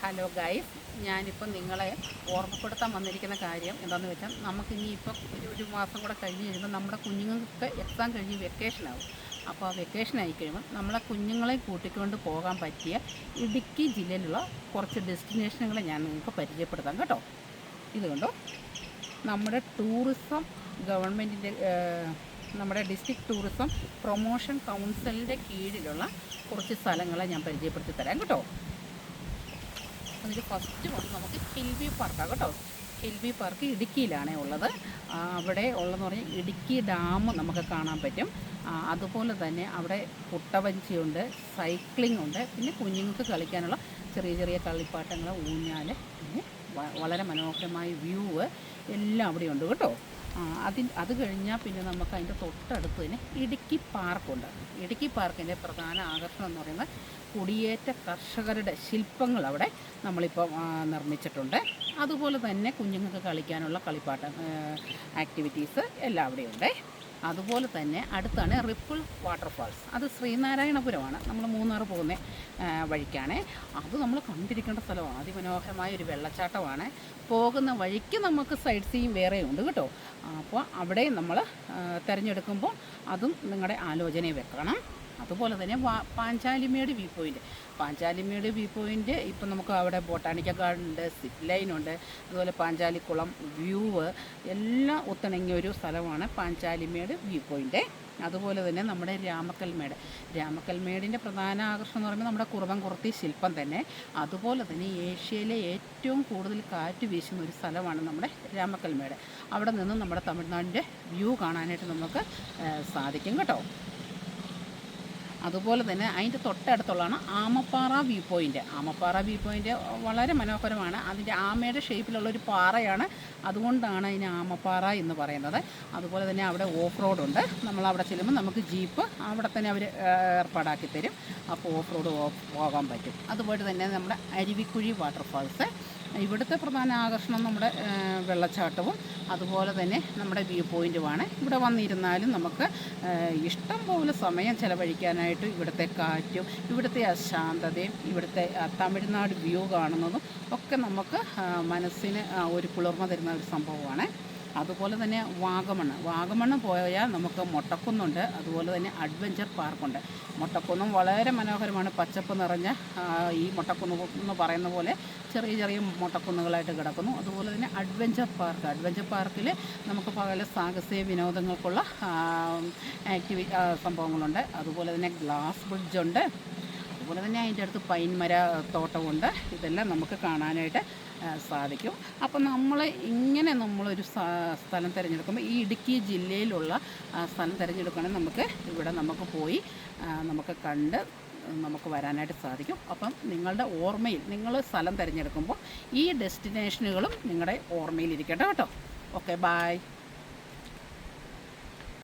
Hello guys ഞാനിപ്പം നിങ്ങളെ ഓർമ്മപ്പെടുത്താൻ വന്നിരിക്കുന്ന കാര്യം എന്താണെന്ന് വെച്ചാൽ നമുക്ക് ഇനിയിപ്പോൾ ഒരു ഒരു മാസം കൂടെ കഴിഞ്ഞ് കഴിയുമ്പോൾ നമ്മുടെ കുഞ്ഞുങ്ങൾക്ക് എക്സാം കഴിഞ്ഞ് വെക്കേഷനാവും അപ്പോൾ ആ വെക്കേഷൻ ആയി കഴിയുമ്പോൾ നമ്മളെ കുഞ്ഞുങ്ങളെ കൂട്ടിക്കൊണ്ട് പോകാൻ പറ്റിയ ഇടുക്കി ജില്ലയിലുള്ള കുറച്ച് ഡെസ്റ്റിനേഷനുകളെ ഞാൻ നിങ്ങൾക്ക് പരിചയപ്പെടുത്താം കേട്ടോ. ഇതുകൊണ്ട് നമ്മുടെ ടൂറിസം ഗവൺമെന്റിന്റെ നമ്മുടെ ഡിസ്ട്രിക്ട് ടൂറിസം പ്രൊമോഷൻ കൗൺസിലിന്റെ കീഴിലുള്ള കുറച്ച് സ്ഥലങ്ങളെ ഞാൻ പരിചയപ്പെടുത്തി തരാം കേട്ടോ. അതിൽ ഫസ്റ്റ് വന്ന് നമുക്ക് ഹിൽബി പാർക്കാണ് കേട്ടോ. ഹിൽബി പാർക്ക് ഇടുക്കിയിലാണേ ഉള്ളത്. അവിടെ ഉള്ളതെന്ന് പറഞ്ഞാൽ ഇടുക്കി ഡാം നമുക്ക് കാണാൻ പറ്റും. അതുപോലെ തന്നെ അവിടെ കുട്ടവഞ്ചിയുണ്ട് സൈക്ലിംഗ് ഉണ്ട് പിന്നെ കുഞ്ഞുങ്ങൾക്ക് കളിക്കാനുള്ള ചെറിയ ചെറിയ കളിപ്പാട്ടങ്ങൾ ഊഞ്ഞാൽ പിന്നെ വളരെ മനോഹരമായ വ്യൂ എല്ലാം അവിടെയുണ്ട് കേട്ടോ. അതിൻ അത് കഴിഞ്ഞാൽ പിന്നെ നമുക്ക് അതിന്റെ തൊട്ടടുത്ത് തന്നെ ഇടുക്കി പാർക്കുണ്ട്. ഇടുക്കി പാർക്കിന്റെ പ്രധാന ആകർഷണം എന്ന് പറയുന്നത് കുടിയേറ്റ കർഷകരുടെ ശില്പങ്ങൾ അവിടെ നമ്മളിപ്പോൾ നിർമ്മിച്ചിട്ടുണ്ട്. അതുപോലെ തന്നെ കുഞ്ഞുങ്ങൾക്ക് കളിക്കാനുള്ള കളിപ്പാട്ട ആക്ടിവിറ്റീസ് എല്ലാം അവിടെയുണ്ട്. അതുപോലെ തന്നെ അടുത്താണ് റിപ്പിൾ വാട്ടർഫാൾസ്. അത് ശ്രീനാരായണപുരമാണ്. നമ്മൾ മൂന്നാർ പോകുന്ന വഴിക്കാണ്. അത് നമ്മൾ കണ്ടിരിക്കേണ്ട സ്ഥലമാണ് അതിമനോഹരമായ ഒരു വെള്ളച്ചാട്ടമാണ്. പോകുന്ന വഴിക്ക് നമുക്ക് സൈഡ് സീയും വേറെ ഉണ്ട് കേട്ടോ. അപ്പോൾ അവിടെയും നമ്മൾ തിരഞ്ഞെടുക്കുമ്പോൾ അതും നിങ്ങളുടെ ആലോചനയിൽ വെക്കണം. അതുപോലെ തന്നെ Panchalimedu view point Panchalimedu view point ഇപ്പം നമുക്ക് അവിടെ ബൊട്ടാണിക്കൽ ഗാർഡൻ ഉണ്ട് സിപ്പ് ലൈൻ ഉണ്ട് അതുപോലെ പാഞ്ചാലിക്കുളം വ്യൂ എല്ലാം ഒത്തിണങ്ങിയ ഒരു സ്ഥലമാണ് പാഞ്ചാലിമേട് വ്യൂ പോയിന്റ് അതുപോലെ തന്നെ നമ്മുടെ രാമക്കൽമേട് രാമക്കൽമേടിന്റെ പ്രധാന ആകർഷണം എന്ന് പറയുമ്പോൾ നമ്മുടെ കുറുവൻ കുറത്തി ശില്പം തന്നെ. അതുപോലെ തന്നെ ഏഷ്യയിലെ ഏറ്റവും കൂടുതൽ കാറ്റ് വീശുന്ന ഒരു സ്ഥലമാണ് നമ്മുടെ രാമക്കൽമേട് അവിടെ നിന്ന് നമ്മുടെ തമിഴ്നാടിന്റെ വ്യൂ കാണാനായിട്ട് നമുക്ക് സാധിക്കും കേട്ടോ. അതുപോലെ തന്നെ അതിന്റെ തൊട്ടടുത്തുള്ളതാണ് Amappara view point Amappara view point വളരെ മനോഹരമാണ്. അതിന്റെ ആമയുടെ ഷേപ്പിലുള്ള ഒരു പാറയാണ്. അതുകൊണ്ടാണ് അതിന് ആമപ്പാറ എന്ന് പറയുന്നത്. അതുപോലെ തന്നെ അവിടെ ഓഫ് റോഡുണ്ട് നമ്മൾ അവിടെ ചെല്ലുമ്പോൾ നമുക്ക് ജീപ്പ് അവിടെ തന്നെ അവർ ഏർപ്പാടാക്കി തരും. അപ്പോൾ ഓഫ് റോഡ് പോകാൻ പറ്റും. അതുപോലെ തന്നെ നമ്മുടെ അരുവിക്കുഴി വാട്ടർഫാൾസ് ഇവിടുത്തെ പ്രധാന ആകർഷണം നമ്മുടെ വെള്ളച്ചാട്ടവും അതുപോലെ തന്നെ നമ്മുടെ വ്യൂ പോയിന്റുമാണ് ഇവിടെ വന്നിരുന്നാലും നമുക്ക് ഇഷ്ടം പോലെ സമയം ചിലവഴിക്കാനായിട്ട് ഇവിടുത്തെ കാറ്റും ഇവിടുത്തെ ആ ശാന്തതയും ഇവിടുത്തെ തമിഴ്നാട് വ്യൂ കാണുന്നതും ഒക്കെ നമുക്ക് മനസ്സിന് ഒരു കുളിർമ തരുന്ന ഒരു സംഭവമാണ്. അതുപോലെ തന്നെ വാഗമണ്ണ്. വാഗമണ്ണ് പോയാൽ നമുക്ക് മൊട്ടക്കുന്നുണ്ട്. അതുപോലെ തന്നെ അഡ്വഞ്ചർ പാർക്കുണ്ട്. മൊട്ടക്കുന്നും വളരെ മനോഹരമാണ്. പച്ചപ്പ് നിറഞ്ഞ ഈ മൊട്ടക്കുന്ന് എന്ന് പറയുന്ന പോലെ ചെറിയ ചെറിയ മൊട്ടക്കുന്നുകളായിട്ട് കിടക്കുന്നു. അതുപോലെ തന്നെ അഡ്വഞ്ചർ പാർക്ക്. അഡ്വഞ്ചർ പാർക്കിൽ നമുക്ക് പല സാഹസിക വിനോദങ്ങൾക്കുള്ള ആക്ടിവി സംഭവങ്ങളുണ്ട്. അതുപോലെ തന്നെ ഗ്ലാസ് ബ്രിഡ്ജുണ്ട്. അതുപോലെ തന്നെ അതിന്റെ അടുത്ത് പൈൻമര തോട്ടമുണ്ട്. ഇതെല്ലാം നമുക്ക് കാണാനായിട്ട് സാധിക്കും. അപ്പം നമ്മൾ ഇങ്ങനെ നമ്മളൊരു സ്ഥലം തിരഞ്ഞെടുക്കുമ്പോൾ ഈ ഇടുക്കി ജില്ലയിലുള്ള സ്ഥലം തിരഞ്ഞെടുക്കുകയാണെങ്കിൽ നമുക്ക് ഇവിടെ നമുക്ക് പോയി നമുക്ക് കണ്ട് നമുക്ക് വരാനായിട്ട് സാധിക്കും. അപ്പം നിങ്ങളുടെ ഓർമ്മയിൽ നിങ്ങൾ സ്ഥലം തിരഞ്ഞെടുക്കുമ്പോൾ ഈ ഡെസ്റ്റിനേഷനുകളും നിങ്ങളുടെ ഓർമ്മയിലിരിക്കട്ടെ കേട്ടോ. Okay bye